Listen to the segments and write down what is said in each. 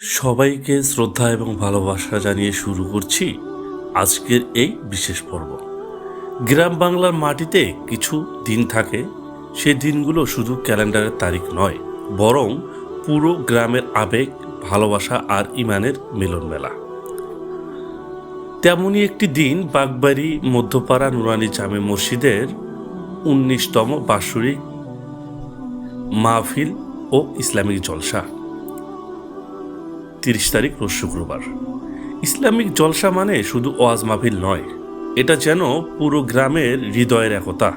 সবাইকে শ্রদ্ধা এবং ভালোবাসা জানিয়ে শুরু করছি আজকের এই বিশেষ পর্ব। গ্রাম বাংলার মাটিতে কিছু দিন থাকে, সে দিনগুলো শুধু ক্যালেন্ডারের তারিখ নয়, বরং পুরো গ্রামের আবেগ, ভালোবাসা আর ইমানের মিলন মেলা তেমনই একটি দিন বাগবাড়ি, মধ্যপাড়া নুরানি জামে মসজিদের উনিশতম বাৎসরিক মাহফিল ও ইসলামিক জলসা। তিরিশ তারিখ রোজ শুক্রবার। ইসলামিক জলসা মানে শুধু ওয়াজ মাহফিল নয়, এটা যেন পুরো গ্রামের হৃদয়ের একতা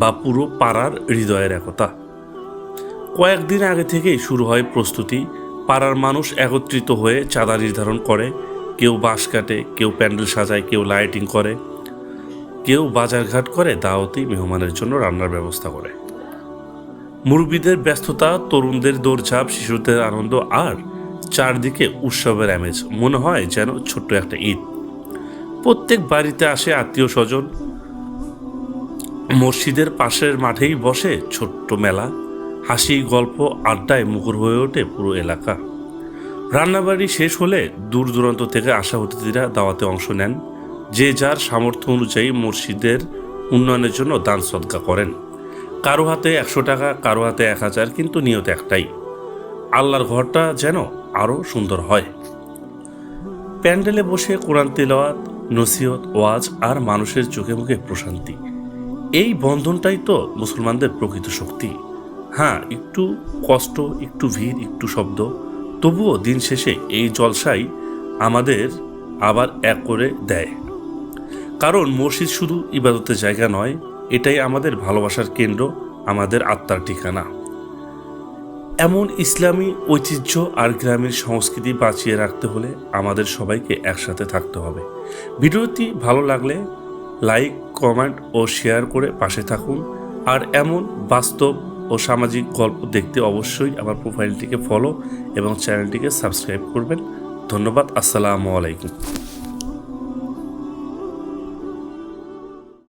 বা পুরো পাড়ার হৃদয়ের একতা। কয়েকদিন আগে থেকেই শুরু হয় প্রস্তুতি, পাড়ার মানুষ একত্রিত হয়ে চাঁদা নির্ধারণ করে, কেউ বাঁশ কাটে, কেউ প্যান্ডেল সাজায়, কেউ লাইটিং করে, কেউ বাজারঘাট করে, দাওয়াতি মেহমানের জন্য রান্নার ব্যবস্থা করে। মুরব্বীদের ব্যস্ততা, তরুণদের দৌড়ঝাঁপ, শিশুদের আনন্দ আর চারদিকে উৎসবের আমেজ। মনে হয় যেন ছোট্ট একটা ঈদ। প্রত্যেক বাড়িতে আসে আত্মীয় স্বজন মসজিদের পাশের মাঠেই বসে ছোট্ট মেলা। হাসি, গল্প, আড্ডায় মুখর হয়ে ওঠে পুরো এলাকা। রান্নাবাড়ি শেষ হলে দূর দূরান্ত থেকে আসা অতিথিরা দাওয়াতে অংশ নেন। যে যার সামর্থ্য অনুযায়ী মসজিদের উন্নয়নের জন্য দান সদকা করেন। কারও হাতে একশো টাকা, কারও হাতে এক হাজার, কিন্তু নিয়ত একটাই। আল্লাহর ঘরটা যেন আরও সুন্দর হয়। প্যান্ডেলে বসে কোরআন তেলাওয়াত, নসিহত, ওয়াজ আর মানুষের চোখে মুখে প্রশান্তি। এই বন্ধনটাই তো মুসলমানদের প্রকৃত শক্তি। হ্যাঁ একটু কষ্ট, একটু ভিড়, একটু শব্দ, তবুও দিন শেষে এই জলসাই আমাদের আবার এক করে দেয়। কারণ মসজিদ শুধু ইবাদতের জায়গা নয়, এটাই আমাদের ভালোবাসার কেন্দ্র, আমাদের আত্মার ঠিকানা। এমন ইসলামী ঐতিহ্য আর গ্রামের সংস্কৃতি বাঁচিয়ে রাখতে হলে আমাদের সবাইকে একসাথে থাকতে হবে। ভিডিওটি ভালো লাগলে লাইক, কমেন্ট ও শেয়ার করে পাশে থাকুন। আর এমন বাস্তব ও সামাজিক গল্প দেখতে অবশ্যই আমার প্রোফাইলটিকে ফলো এবং চ্যানেলটিকে সাবস্ক্রাইব করবেন। ধন্যবাদ, আসসালামু আলাইকুম।